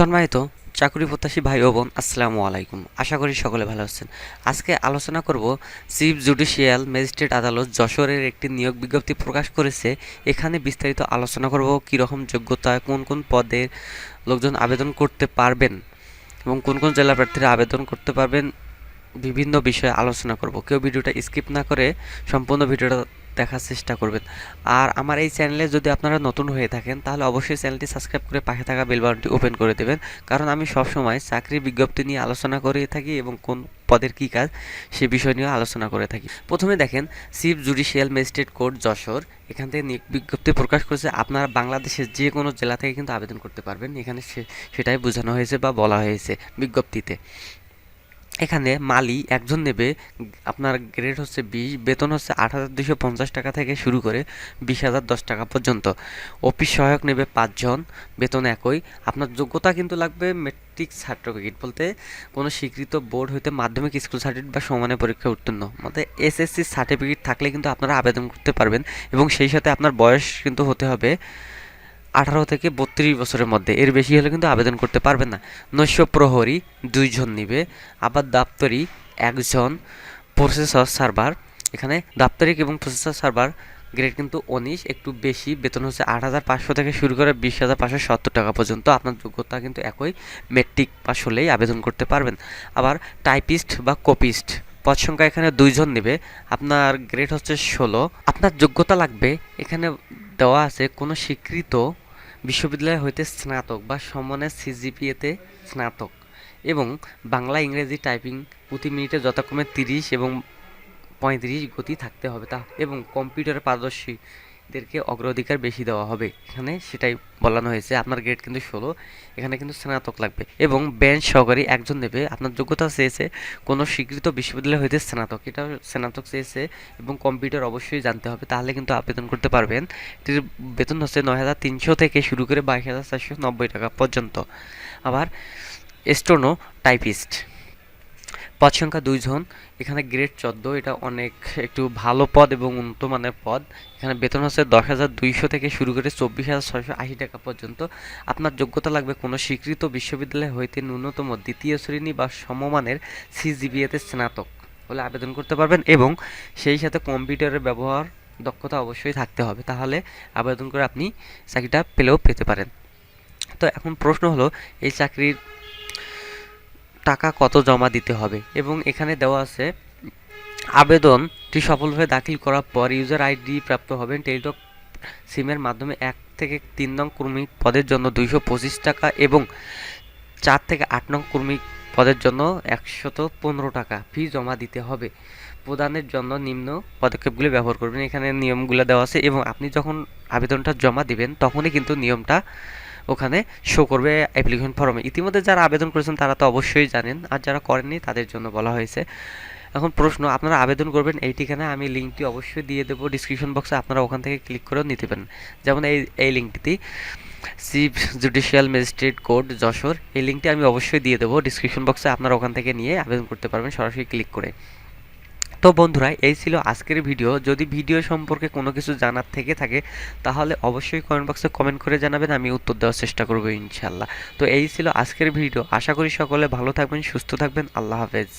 সম্মানিত চাকরি প্রত্যাশী ভাই ও বোন, আসসালামু আলাইকুম। আশা করি সকলে ভালো আছেন। আজকে আলোচনা করব চিফ জুডিশিয়াল ম্যাজিস্ট্রেট আদালত যশোরের একটি নিয়োগ বিজ্ঞপ্তি প্রকাশ করেছে। এখানে বিস্তারিত আলোচনা করব, কীরকম যোগ্যতা, কোন কোন পদে লোকজন আবেদন করতে পারবেন এবং কোন কোন জেলা প্রার্থীরা আবেদন করতে পারবেন, বিভিন্ন বিষয়ে আলোচনা করব। কেউ ভিডিওটা স্কিপ না করে সম্পূর্ণ ভিডিওটা দেখার চেষ্টা করবেন। আর আমার এই চ্যানেলে যদি আপনারা নতুন হয়ে থাকেন, তাহলে অবশ্যই চ্যানেলটি সাবস্ক্রাইব করে পাশে থাকা বেল বাটনটি ওপেন করে দেবেন। কারণ আমি সবসময় চাকরির বিজ্ঞপ্তি নিয়ে আলোচনা করে থাকি এবং কোন পদের কী কাজ সে বিষয় নিয়ে আলোচনা করে থাকি। প্রথমে দেখেন chief judicial magistrate court Jessore. এখান থেকে বিজ্ঞপ্তি প্রকাশ করেছে। আপনারা বাংলাদেশের যে কোনো জেলা থেকে কিন্তু আবেদন করতে পারবেন। এখানে সেটাই বোঝানো হয়েছে বা বলা হয়েছে বিজ্ঞপ্তিতে। এখানে মালি একজন নেবে, আপনার গ্রেড হচ্ছে বিশ, বেতন হচ্ছে আট হাজার দুশো পঞ্চাশ টাকা থেকে শুরু করে বিশ হাজার দশ টাকা পর্যন্ত। অফিস সহায়ক নেবে পাঁচজন, বেতন একই। আপনার যোগ্যতা কিন্তু লাগবে মেট্রিক সার্টিফিকেট বলতে কোনো স্বীকৃত বোর্ড হইতে মাধ্যমিক স্কুল সার্টিফিকেট বা সমানের পরীক্ষা উত্তীর্ণ। মতে এসএসসি সার্টিফিকেট থাকলে কিন্তু আপনারা আবেদন করতে পারবেন এবং সেই সাথে আপনার বয়স কিন্তু হতে হবে আঠারো থেকে বত্রিশ বছরের মধ্যে। এর বেশি হলে কিন্তু আবেদন করতে পারবেন না। নৈশ প্রহরী দুইজন নিবে, আবার দাপ্তরি একজন, প্রসেসর সার্ভার। এখানে দাপ্তরিক এবং প্রসেসর সার্ভার গ্রেড কিন্তু উনিশ, একটু বেশি। বেতন হচ্ছে আট হাজার পাঁচশো থেকে শুরু করে বিশ হাজার পাঁচশো সত্তর টাকা পর্যন্ত। আপনার যোগ্যতা কিন্তু একই মেট্রিক পাস হলেই আবেদন করতে পারবেন। আবার টাইপিস্ট বা কপিস্ট পদ সংখ্যা এখানে দুইজন নেবে। আপনার গ্রেড হচ্ছে ষোলো। আপনার যোগ্যতা লাগবে এখানে দেওয়া আছে, কোনো স্বীকৃত বিশ্ববিদ্যালয় হইতে স্নাতক বা সমানের সিজিপিএতে স্নাতক এবং বাংলা ইংরেজি টাইপিং প্রতি মিনিটে যথাক্রমে তিরিশ এবং পঁয়ত্রিশ গতি থাকতে হবে তা এবং কম্পিউটারে পারদর্শীদেরকে অগ্রাধিকার বেশি দেওয়া হবে। এখানে সেটাই বলানো হয়েছে। আপনার গ্রেড কিন্তু ষোলো, এখানে কিন্তু স্নাতক লাগবে এবং বেঞ্চ সহকারী একজন নেবে। আপনার যোগ্যতা চেয়েছে কোনো স্বীকৃত বিশ্ববিদ্যালয় হইতে স্নাতক। এটা স্নাতক চেয়েছে এবং কম্পিউটার অবশ্যই জানতে হবে, তাহলে কিন্তু আবেদন করতে পারবেন। এটির বেতন হচ্ছে নয় হাজার তিনশো থেকে শুরু করে বাইশ হাজার চারশো নব্বই টাকা পর্যন্ত। আবার স্টোনো টাইপিস্ট পদ সংখ্যা দুইজন এখানে গ্রেড চোদ্দ, এটা অনেক একটু ভালো পদ এবং উন্নত মানের পদ। এখানে বেতন হচ্ছে দশ হাজার দুইশো থেকে শুরু করে চব্বিশ হাজার ছয়শো আশি টাকা পর্যন্ত। আপনার যোগ্যতা লাগবে কোনো স্বীকৃত বিশ্ববিদ্যালয় হইতে ন্যূনতম দ্বিতীয় শ্রেণি বা সমমানের সিজিবিএতে স্নাতক হলে আবেদন করতে পারবেন এবং সেই সাথে কম্পিউটারের ব্যবহার দক্ষতা অবশ্যই থাকতে হবে। তাহলে আবেদন করে আপনি চাকরিটা পেলেও পেতে পারেন। তো এখন প্রশ্ন হলো, এই চাকরির টাকা কত জমা দিতে হবে? এবং এখানে দেওয়া আছে আবেদনটি সফলভাবে দাখিল করার পর ইউজার আইডি প্রাপ্ত হবেন টেলিটক সিমের মাধ্যমে এক থেকে তিন নং কর্মী পদের জন্য দুইশো পঁচিশ টাকা এবং চার থেকে আট নং কর্মী পদের জন্য একশত পনেরো টাকা ফি জমা দিতে হবে। প্রদানের জন্য নিম্ন পদক্ষেপগুলি ব্যবহার করবেন। এখানে নিয়মগুলো দেওয়া আছে এবং আপনি যখন আবেদনটা জমা দিবেন, তখনই কিন্তু নিয়মটা ওখানে শো করবে অ্যাপ্লিকেশন ফর্মে ইতিমধ্যে যারা আবেদন করেছেন, তারা তো অবশ্যই জানেন। আর যারা করেননি, তাদের জন্য বলা হয়েছে। এখন প্রশ্ন, আপনারা আবেদন করবেন এই ঠিকানায়, আমি লিঙ্কটি অবশ্যই দিয়ে দেবো। ডিসক্রিপশন বক্সে আপনারা ওখান থেকে ক্লিক করেও নিতে পারেন। যেমন এই এই লিঙ্কটিতে chief judicial magistrate court Jessore. এই লিঙ্কটি আমি অবশ্যই দিয়ে দেবো। ডিসক্রিপশন বক্সে আপনারা ওখান থেকে নিয়ে আবেদন করতে পারবেন, সরাসরি ক্লিক করে। তো বন্ধুরা, এই ছিল আজকের ভিডিও। যদি ভিডিও সম্পর্কে কোনো কিছু জানার থেকে থাকে, তাহলে অবশ্যই কমেন্ট বক্সে কমেন্ট করে জানাবেন, আমি উত্তর দেওয়ার চেষ্টা করব ইনশাল্লাহ তো এই ছিল আজকের ভিডিও। আশা করি সকলে ভালো থাকবেন, সুস্থ থাকবেন। আল্লাহ হাফেজ।